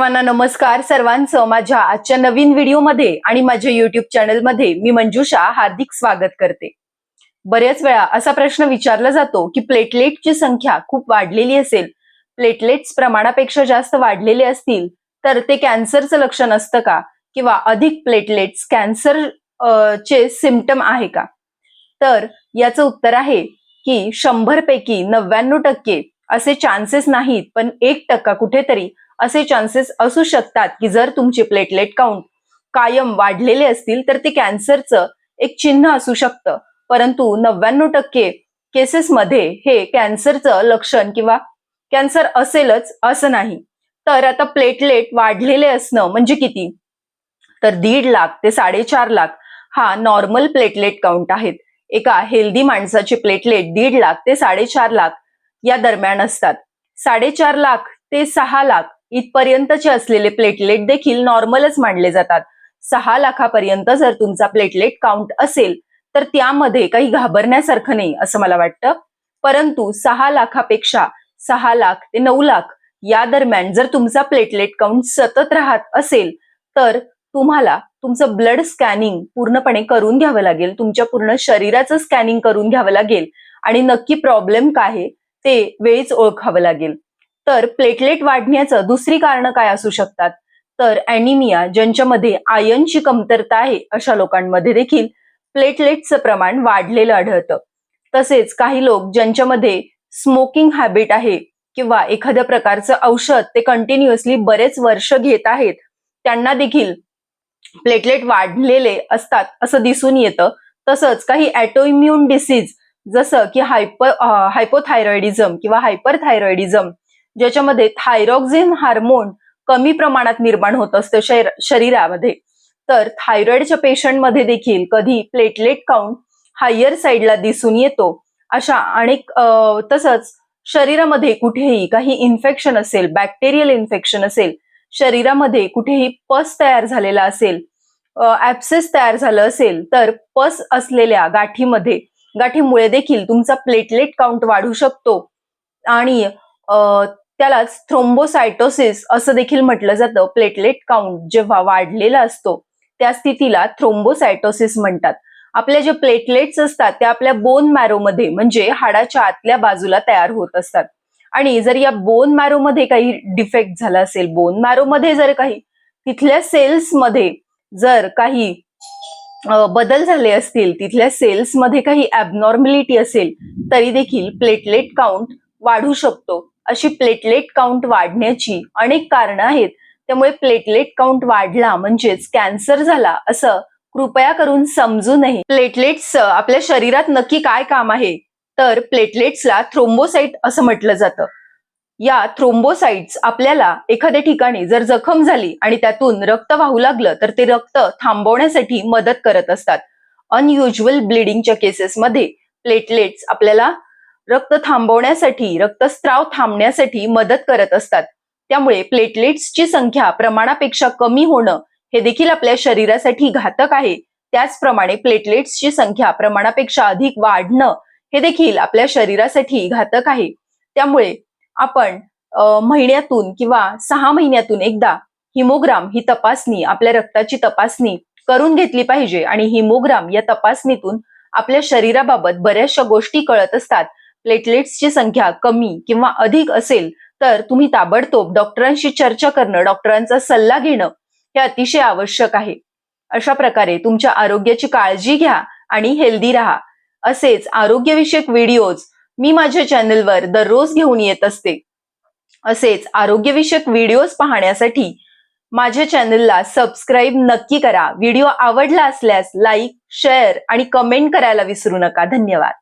सर्वांना नमस्कार. सर्वांचं माझ्या आजच्या नवीन व्हिडिओमध्ये आणि माझ्या युट्यूब चॅनलमध्ये मी मंजुषा हार्दिक स्वागत करते. बऱ्याच वेळा असा प्रश्न विचारला जातो की प्लेटलेटची संख्या खूप वाढलेली असेल प्लेटलेट्स प्रमाणापेक्षा जास्त वाढलेले असतील तर ते कॅन्सरचं लक्षण असतं का? किंवा अधिक प्लेटलेट्स कॅन्सर चे सिमटम आहे का? तर याचं उत्तर आहे की शंभर पैकी नव्याण्णव टक्के असे चान्सेस नाहीत पण एक टक्का कुठेतरी असे चान्सेस असू शकतात की जर तुमचे प्लेटलेट काउंट कायम वाढलेले असतील तर ते कॅन्सरचं एक चिन्ह असू शकतं. परंतु नव्याण्णव टक्के केसेसमध्ये हे कॅन्सरचं लक्षण किंवा कॅन्सर असेलच असं नाही. तर आता प्लेटलेट वाढलेले असणं म्हणजे किती? तर दीड लाख ते साडेचार लाख हा नॉर्मल प्लेटलेट काउंट आहेत. एका हेल्दी माणसाचे प्लेटलेट दीड लाख ते साडेचार लाख या दरम्यान असतात. साडेचार लाख ते सहा लाख इथपर्यंतचे असलेले प्लेटलेट देखील नॉर्मलच मानले जातात. सहा लाखापर्यंत जर तुमचा प्लेटलेट काउंट असेल तर त्यामध्ये काही घाबरण्यासारखं नाही असं मला वाटतं. परंतु सहा लाखापेक्षा सहा लाख ते नऊ लाख या दरम्यान जर तुमचा प्लेटलेट काउंट सतत राहत असेल तर तुम्हाला तुमचं ब्लड स्कॅनिंग पूर्णपणे करून घ्यावं लागेल. तुमच्या पूर्ण शरीराचं स्कॅनिंग करून घ्यावं लागेल. आणि नक्की प्रॉब्लेम काय आहे ते वेळीच ओळखावं लागेल. तर प्लेटलेट वाढण्याचं दुसरी कारणं काय असू शकतात? तर अॅनिमिया ज्यांच्यामध्ये आयनची कमतरता आहे अशा लोकांमध्ये देखील प्लेटलेटचं प्रमाण वाढलेलं आढळतं. तसेच काही लोक ज्यांच्यामध्ये स्मोकिंग हॅबिट आहे किंवा एखाद्या प्रकारचं औषध ते कंटिन्युअसली बरेच वर्ष घेत आहेत त्यांना देखील प्लेटलेट वाढलेले असतात असं दिसून येतं. तसंच काही ॲटोइम्युन डिसीज जसं की हायपर हायपोथायरॉइडिझम किंवा हायपरथायरॉइडिझम ज्याच्यामध्ये थायरॉक्झिन हार्मोन कमी प्रमाणात निर्माण होत असतं शरीर- शरीरामध्ये. तर थायरॉइडच्या पेशंटमध्ये देखील कधी प्लेटलेट काउंट हायर साईडला दिसून येतो. अशा अनेक तसंच शरीरामध्ये कुठेही काही इन्फेक्शन असेल बॅक्टेरियल इन्फेक्शन असेल शरीरामध्ये कुठेही पस तयार झालेला असेल ऍप्सेस तयार झालं असेल तर पस असलेल्या गाठीमध्ये गाठीमुळे देखील तुमचा प्लेटलेट काउंट वाढू शकतो. आणि त्यालाच थ्रोम्बोसायटोसिस असं देखील म्हटलं जातं. प्लेटलेट काउंट जेव्हा वाढलेला असतो त्या स्थितीला थ्रोम्बोसायटोसिस म्हणतात. आपल्या जे प्लेटलेट्स असतात त्या आपल्या बोन मॅरोमध्ये म्हणजे हाडाच्या आतल्या बाजूला तयार होत असतात. आणि जर या बोन मॅरोमध्ये काही डिफेक्ट झाला असेल बोन मॅरोमध्ये जर काही तिथल्या सेल्समध्ये जर काही बदल झाले असतील तिथल्या सेल्समध्ये काही ॲबनॉर्मॅलिटी असेल तरी देखील प्लेटलेट काउंट वाढू शकतो. अशी प्लेटलेट काउंट वाढण्याची अनेक कारणं आहेत. त्यामुळे प्लेटलेट काउंट वाढला म्हणजेच कॅन्सर झाला असं कृपया करून समजू नये. प्लेटलेट्स आपल्या शरीरात नक्की काय काम आहे? तर प्लेटलेट्सला थ्रोम्बोसाईट असं म्हटलं जातं. या थ्रोम्बोसाईट्स आपल्याला एखाद्या ठिकाणी जर जखम झाली आणि त्यातून रक्त वाहू लागलं तर ते रक्त थांबवण्यासाठी मदत करत असतात. अनयुज्युअल ब्लिडिंगच्या केसेसमध्ये प्लेटलेट्स आपल्याला रक्त थांबवण्यासाठी रक्तस्त्राव थांबण्यासाठी मदत करत असतात. त्यामुळे प्लेटलेट्सची संख्या प्रमाणापेक्षा कमी होणं हे देखील आपल्या शरीरासाठी घातक आहे. त्याचप्रमाणे प्लेटलेट्सची संख्या प्रमाणापेक्षा अधिक वाढणं हे देखील आपल्या शरीरासाठी घातक आहे. त्यामुळे आपण महिन्यातून किंवा सहा महिन्यातून एकदा हिमोग्राम ही तपासणी आपल्या रक्ताची तपासणी करून घेतली पाहिजे. आणि हिमोग्राम या तपासणीतून आपल्या शरीराबाबत बऱ्याचशा गोष्टी कळत असतात. प्लेटलेट्सची संख्या कमी किंवा अधिक असेल तर तुम्ही ताबडतोब डॉक्टरांशी चर्चा करणं डॉक्टरांचा सल्ला घेणं हे अतिशय आवश्यक आहे. अशा प्रकारे तुमच्या आरोग्याची काळजी घ्या आणि हेल्दी राहा. असेच आरोग्यविषयक व्हिडिओज मी माझ्या चॅनलवर दररोज घेऊन येत असते. असेच आरोग्यविषयक व्हिडिओज पाहण्यासाठी माझ्या चॅनलला सबस्क्राईब नक्की करा. व्हिडिओ आवडला असल्यास लाईक शेअर आणि कमेंट करायला विसरू नका. धन्यवाद.